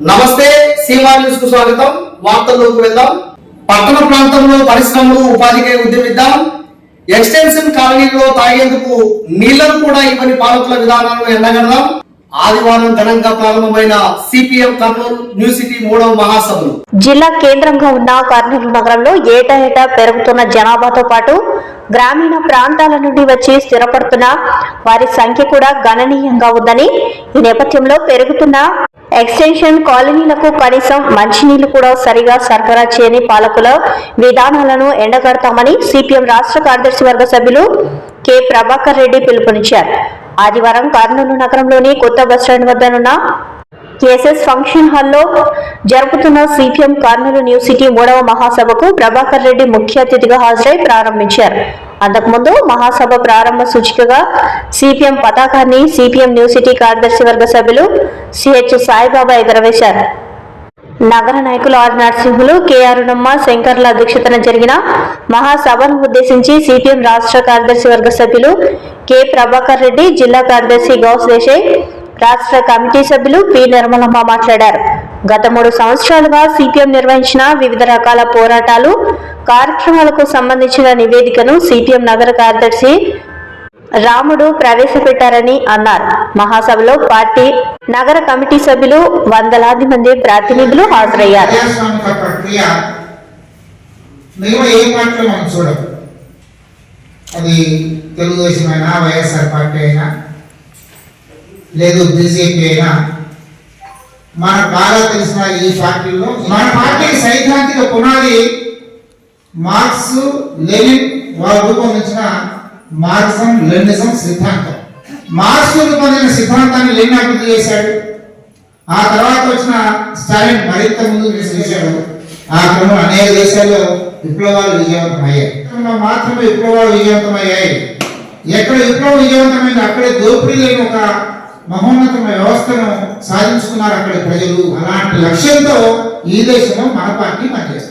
సీమా న్యూస్కు స్వాగతం. వార్తల్లోకి వెళ్దాం. పట్టణ ప్రాంతంలో పరిశ్రమలు ఉపాధికై ఉద్యమిద్దాం. ఎక్స్టెన్షన్ కాలనీలో తాగేందుకు నీళ్ళను కూడా ఇవ్వని పాలకుల విధానాలను ఎండగడదాం. ఆదివారం ఘనంగా ప్రారంభమైన సిపిఎం కర్నూలు న్యూ సిటీ మూడవ మహాసభలు. జిల్లా కేంద్రంగా ఉన్న కర్నూలు నగరంలో ఏటా ఏటా పెరుగుతున్న జనాభాతో పాటు గ్రామీణ ప్రాంతాల నుండి వచ్చి స్థిరపడుతున్న వారి సంఖ్య కూడా గణనీయంగా ఉందని ఈ నేపథ్యంలో పెరుగుతున్న ఎక్స్టెన్షన్ కాలనీలకు కనీసం మంచినీళ్ళు కూడా సరిగా సరఫరా చేయని పాలకుల విధానాలను ఎండగడతామని సిపిఎం రాష్ట్ర కార్యదర్శి వర్గ సభ్యులు కె ప్రభాకర్ రెడ్డి పిలుపునిచ్చారు. ఆదివారం కర్నూలు నగరంలోని కొత్త బస్టాండ్ వద్దనున్న కేసెస్ ఫంక్షన్ హాల్లో జరుపుతున్న సిపిఎం కర్నూలు న్యూ సిటీ మూడవ మహాసభకు ప్రభాకర్ రెడ్డి ముఖ్య అతిథిగా హాజరై ప్రారంభించారు. అంతకుముందు మహాసభ ప్రారంభ సూచికగా సిపిఎం పతాకాన్ని సిపిఎం న్యూ సిటీ కార్యదర్శి వర్గ సభ్యులు సిహెచ్ సాయిబాబా ఎగరవేశారు. నగర నాయకులు ఆర్ నరసింహులు కేఆరుణమ్మ శంకర్ల అధ్యక్షతన జరిగిన మహాసభను ఉద్దేశించి సిపిఎం రాష్ట్ర కార్యదర్శి వర్గ సభ్యులు కె ప్రభాకర్ రెడ్డి జిల్లా కార్యదర్శి గౌస్ దేశాయ్ రాష్ట్ర కమిటీ సభ్యులు పి నిర్మలమ్మ మాట్లాడారు. గత మూడు సంవత్సరాలుగా సిపిఎం నిర్వహించిన వివిధ రకాల పోరాటాలు కార్యక్రమాలకు సంబంధించిన నివేదికను సిపిఎం నగర కార్యదర్శి రాముడు ప్రవేశపెట్టారని అన్నారు. మహాసభలో పార్టీ నగర కమిటీ సభ్యులు వందలాది మంది ప్రతినిధులు హాజరయ్యారు. అది తెలుగుదేశం అయినా వైఎస్ఆర్ పార్టీ అయినా లేదు బీజేపీ అయినా మనకు బాగా తెలిసిన ఈ పార్టీలో మన పార్టీ సైద్ధాంతిక పునాది మార్క్స్ లెనిన్ వారు రూపొందించిన మార్క్సం లెనిజం సిద్ధాంతం. మార్క్స్ రూపొందించిన సిద్ధాంతాన్ని లెనిన్ అభివృద్ధి చేశాడు. ఆ తర్వాత వచ్చిన స్టాలిన్ మరింత ముందు చేశాడు ఆ క్రమం అనేక దేశాల్లో విప్లవాలు విజయవంతమయ్యాయి. మాత్రమే విప్లవాలు విజయవంతమయ్యాయి. ఎక్కడ విప్లవం విజయవంతమైంది అక్కడే దోపిడీ లేని ఒక మహోన్నతమైన వ్యవస్థను సాధించుకున్నారు అక్కడ ప్రజలు. అలాంటి లక్ష్యంతో ఈ దేశంలో మన పార్టీ పనిచేస్తుంది.